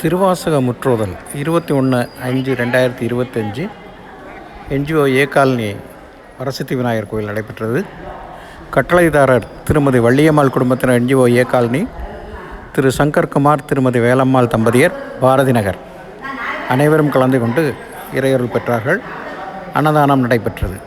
திருவாசக முற்றோதல் இருபத்தி ஒன்று அஞ்சு ரெண்டாயிரத்தி இருபத்தஞ்சு NGO A colony Varasiddhi Vinayagar கோயில் நடைபெற்றது. கட்டளைதாரர் திருமதி வள்ளியம்மாள் குடும்பத்தினர் என்ஜிஓ ஏ காலனி திரு சங்கர்குமார் திருமதி வேலம்மாள் தம்பதியர் பாரதி நகர். அனைவரும் கலந்து கொண்டு இறையருள் பெற்றார்கள். அன்னதானம் நடைபெற்றது.